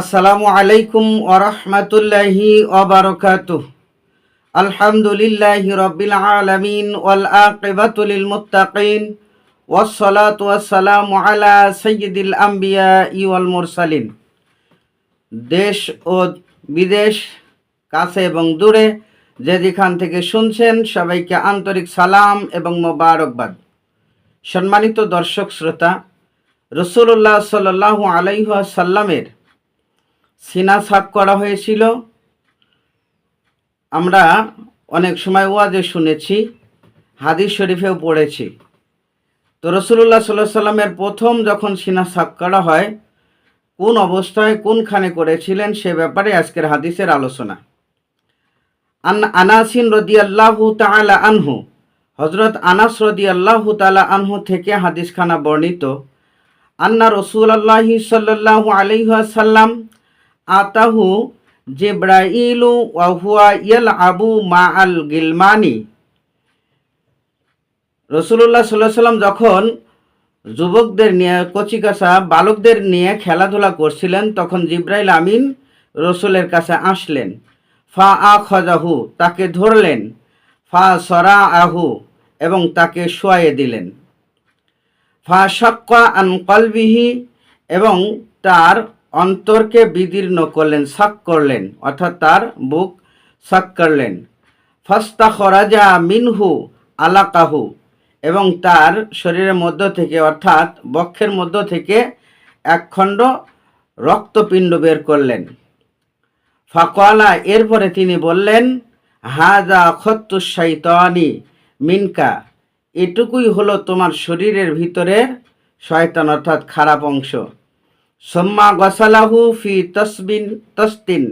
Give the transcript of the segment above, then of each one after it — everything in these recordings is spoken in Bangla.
আসসালামু আলাইকুম ওরহমতুল্লাহি ওবরকাতুহ আলহামদুলিল্লাহি রব্বিল আলামিন ওয়াল আকিবাতুল মুত্তাকিন ওয়াসসালাতু ওয়াসসালামু আলা সাইয়্যিদিল আম্বিয়া ওয়াল মুরসালিন। দেশ ও বিদেশ, কাছে এবং দূরে যে যেখান থেকে শুনছেন, সবাইকে আন্তরিক সালাম এবং মোবারকবাদ। সম্মানিত দর্শক, শ্রোতা রসুল্লাহ সাল্লাহ আলাইসাল্লামের সিনা সাফ করা হয়েছিল। আমরা অনেক সময় ওয়াজে শুনেছি, হাদিস শরীফেও পড়েছি। তো রসুল্লাহ সাল্লাহ সাল্লামের প্রথম যখন সিনা সাফ করা হয়, কোন অবস্থায় কোনখানে করেছিলেন সে ব্যাপারে আজকের হাদিসের আলোচনা। আন আনাসিন রদি আল্লাহ তালা আনহু হজরত আনাস রদি আল্লাহ তালা আনহু থেকে হাদিসখানা বর্ণিত, আন্না রসুল আল্লাহি সাল্লাহ আলহাসাল্লাম আতাহু জেব্রাইলু ওয়াহুয়া ইয়াল আবু মা আল গিলমানি রসুল্লাহ সাল্লাহ সাল্লাম যখন যুবকদের নিয়ে কচিকাসা বালকদের নিয়ে খেলাধুলা করছিলেন, তখন জিব্রাইল আমিন রসুলের কাছে আসলেন। ফা আ খজাহু তাকে ধরলেন। ফা সরা আহু এবং তাকে শোয়াইয়ে দিলেন। ফা সাক্কা আন কলবিহি, এবং তার অন্তরকে বিদীর্ণ করলেন, সাক করলেন, অর্থাৎ তার বুক সাক করলেন। ফাস্তা খরাজা মিনহু আলাকাহু, এবং তার শরীরের মধ্য থেকে, অর্থাৎ বক্ষের মধ্য থেকে একখণ্ড রক্তপিণ্ড বের করলেন। ফাকওয়ালা এরপরে তিনি বললেন, হাজা খত্তুসাইতানি মিনকা, এটুকুই হলো তোমার শরীরের ভিতরের শয়তান, অর্থাৎ খারাপ অংশ। সম্মা গসালাহু ফি তসবিন তস্তিন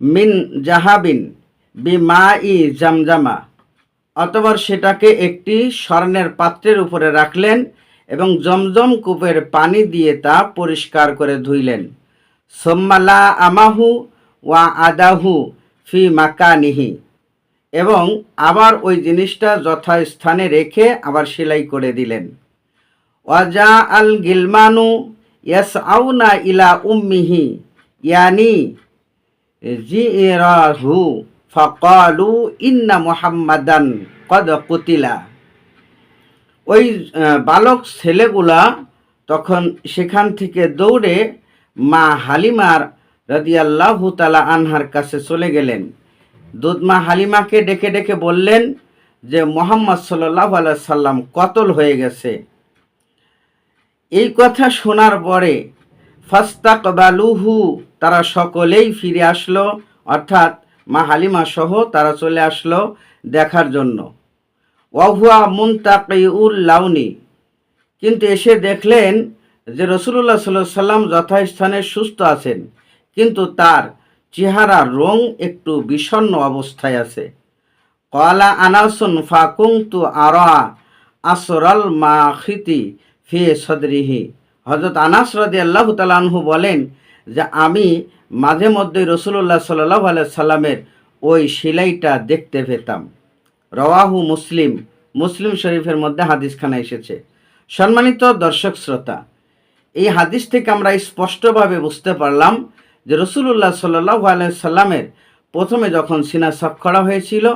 মিন জাহাবিন বিমা ই জামজামা অতবার সেটাকে একটি স্বর্ণের পাত্রের উপরে রাখলেন এবং জমজম কূপের পানি দিয়ে তা পরিষ্কার করে ধুইলেন। সোম্মালা আমাহু ওয়া আদাহু ফি মাকানিহি। এবং আবার ওই জিনিসটা যথাস্থানে রেখে আবার সেলাই করে দিলেন। ওয়াজা আল গিলমানু ইয়াস আউনা ইলা উম্মিহি, ইয়ানি জি রাহু ফকালু ইন্না মুহাম্মাদান কদ কুতিলা। ওই বালক ছেলেগুলা তখন সেখান থেকে দৌড়ে মা হালিমার রাদিয়াল্লাহু তালা আনহার কাছে চলে গেলেন। দুধমা হালিমাকে ডেকে ডেকে বললেন যে, মোহাম্মদ সাল্লাহ সাল্লাম কতল হয়ে গেছে? এই কথা শোনার পরে, ফাস্তাকবালুহু, তারা সকলেই ফিরে আসলো, অর্থাৎ মা হালিমা সহ তারা চলে আসলো দেখার জন্য। ওয়াহুয়া মুন্তাকিউল লাউনি। কিন্তু এসে দেখলেন যে রসুল্লাহ সাল্লাহ সাল্লাম যথাস্থানে সুস্থ আছেন, কিন্তু তার চেহারার রং একটু বিষণ্ণ অবস্থায় আছে। কলা আনাসুন ফাকুংতু আরা আসরাল মা খিতি ফি সদরিহি। হজরত আনাস রদি আল্লাহ তালাহু বলেন যে আমি মাঝে মধ্যে রসুল্লাহ সাল্লাহ সাল্লামের ওই সেলাইটা দেখতে পেতাম। রওয়াহু মুসলিম। মুসলিম শরীফের মধ্যে হাদিসখানা এসেছে। সম্মানিত দর্শক শ্রোতা, এই হাদিস থেকে আমরা স্পষ্টভাবে বুঝতে পারলাম যে রসুল্লাহ সাল্লাহ সাল্লামের প্রথমে যখন সিনা সাফ করা হয়েছিল,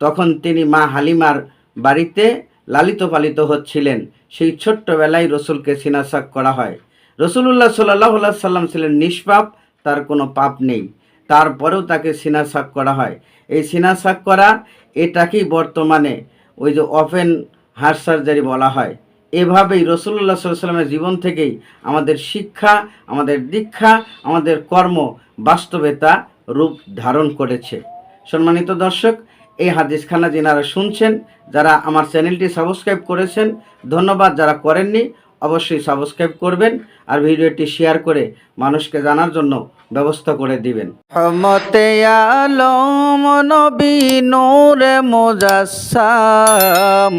তখন তিনি মা হালিমার বাড়িতে লালিত পালিত হচ্ছিলেন। সেই ছোট্টবেলায় রসুলকে সিনা সাফ করা হয়। রসুল্লাহ সাল্লাহ সাল্লাম ছিলেন নিষ্পাপ, তার কোনো পাপ নেই। তারপরেও তাকে সিনা সাফ করা হয়। এই সিনা সাফ করা এটাকেই বর্তমানে ওই যে ওপেন হার্ট সার্জারি বলা হয়। এভাবেই রসুল্লাহ সাল্লামের জীবন থেকেই আমাদের শিক্ষা, আমাদের দীক্ষা, আমাদের কর্ম বাস্তবেতা রূপ ধারণ করেছে। সম্মানিত দর্শক এই হাদিসখানা যেনারা শুনছেন, যারা আমার চ্যানেলটি সাবস্ক্রাইব করেছেন, ধন্যবাদ। যারা করেননি, অবশ্যই সাবস্ক্রাইব করবেন আর ভিডিওটি শেয়ার করে মানুষকে জানার জন্য ব্যবস্থা করে দিবেন। রহমতে আলম নূরে মুজাসসাম